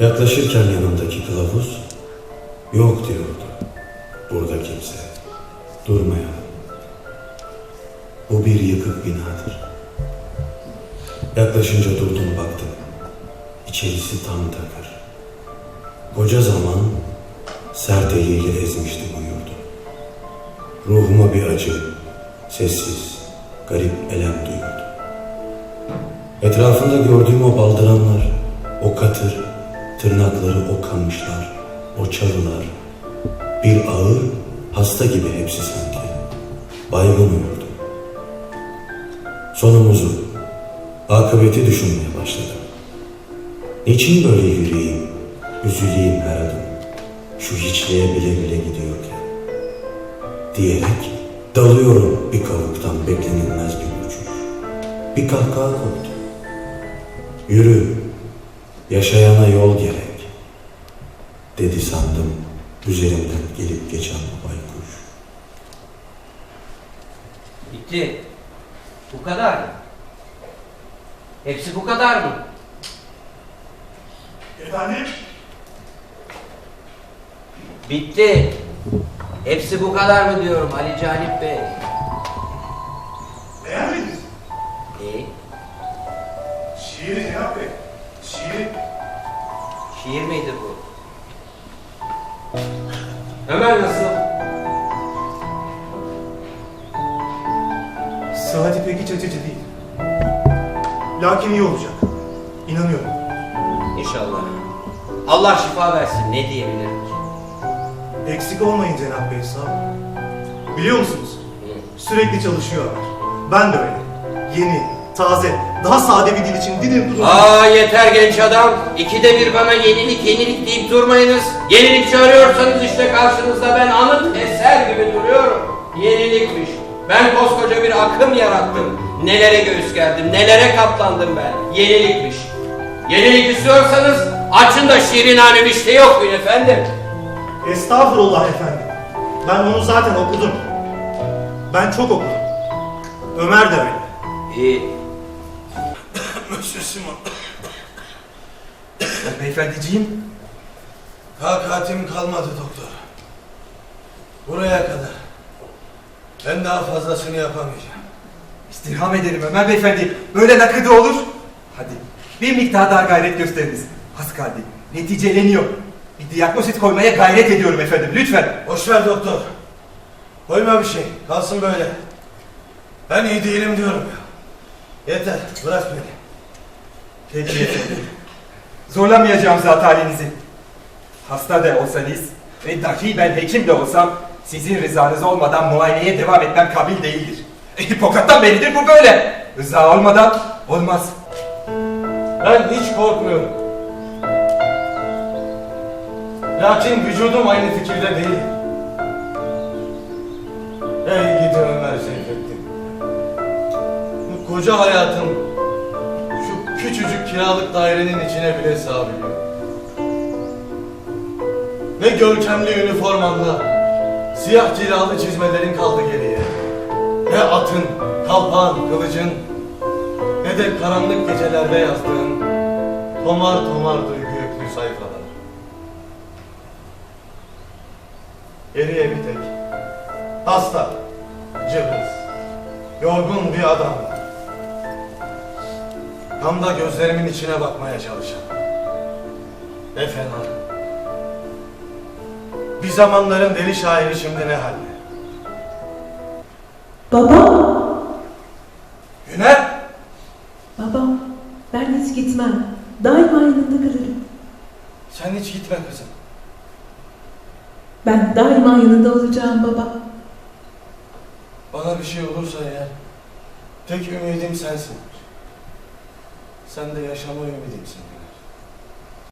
Yaklaşırken yanındaki kılavuz yok diyordu. Burada kimse. Durmayalım. Bu bir yıkık binadır. Yaklaşınca durdum baktım. İçerisi tam takır. Koca zaman sert eliyle ezmişti bu yurdu. Ruhuma bir acı, sessiz, garip elem duyurdu. Etrafında gördüğüm o baldıranlar, o katır, tırnakları o kamışlar, o çalılar, bir ağır, hasta gibi hepsi sanki. Baygın uyurdu. Sonumuzu, akıbeti düşünmeye başladım. Niçin böyle yüreğim, üzüleyim her adım, şu hiçliğe bile bile gidiyorken? Diyerek dalıyorum bir kavuktan beklenilmez bir uçuş. Bir kahkaha koptu. Yürü, yaşayana yol gerek, dedi sandım üzerimden gelip geçen bu baykuş. Bitti. Bu kadar mı? Hepsi bu kadar mı? Efendim? Bitti. Hepsi bu kadar mı diyorum Ali Canip Bey? Şiir miydi bu? Ömer nasıl? Saati pek iç açıcı değil. Lakin iyi olacak. İnanıyorum. İnşallah. Allah şifa versin. Ne diyebilirim? Eksik olmayın Cenap Bey sağ olun. Biliyor musunuz? Sürekli çalışıyor. Ben de öyle. Yeni, taze, daha sade bir dil için dilim duruyor. Aa yeter genç adam. İkide bir bana yenilik yenilik deyip durmayınız. Yenilik çağırıyorsanız işte karşınızda ben anıt eser gibi duruyorum. Yenilikmiş. Ben koskoca bir akım yarattım. Nelere göğüs gerdim, nelere katlandım ben. Yenilikmiş. Yenilik istiyorsanız açın da şirinane işte yok mu efendim? Estağfurullah efendim. Ben onu zaten okudum. Ben çok okudum. Ömer de öyle. İyi. Monsieur Simon, Beyefendiciğim, takatim kalmadı doktor. Buraya kadar. Ben daha fazlasını yapamayacağım. istirham ederim Ömer Beyefendi. Böyle nakıdı olur. Hadi bir miktar daha gayret gösteriniz. Az kaldı. Neticeleniyor. Bir diagnosit koymaya gayret ediyorum efendim. Lütfen. Boş ver doktor. Koyma bir şey. Kalsın böyle. Ben iyi değilim diyorum ya. Yeter. Bırak beni. Peki efendim. Zorlamayacağım zat halinizi. Hasta da olsanız ve dahi ben hekim de olsam sizin rızanız olmadan muayeneye devam etmem kabil değildir. Hipokrat'tan beridir bu böyle. Rıza olmadan olmaz. Ben hiç korkmuyorum. Lakin vücudum aynı fikirde değil. Ey gidi Ömer Seyfettin. Bu koca hayatım küçücük kiralık dairenin içine bile sığabiliyor. Ne görkemli üniformanda siyah cilalı çizmelerin kaldı geriye. Ne atın, kalpağın, kılıcın, ne de karanlık gecelerde yazdığın tomar tomar duygu yüklü sayfalar. Geriye bir tek hasta, cılız, yorgun bir adam. Tam da gözlerimin içine bakmaya çalışan. Ne fena. Bir zamanların deli şairi şimdi ne halde? Baba, Güner! babam, ben hiç gitmem. Daima yanında kalırım. Sen hiç gitme kızım. Ben daima yanında olacağım baba. Bana bir şey olursa eğer tek ümidim sensin. Sen de yaşama ümidimsin.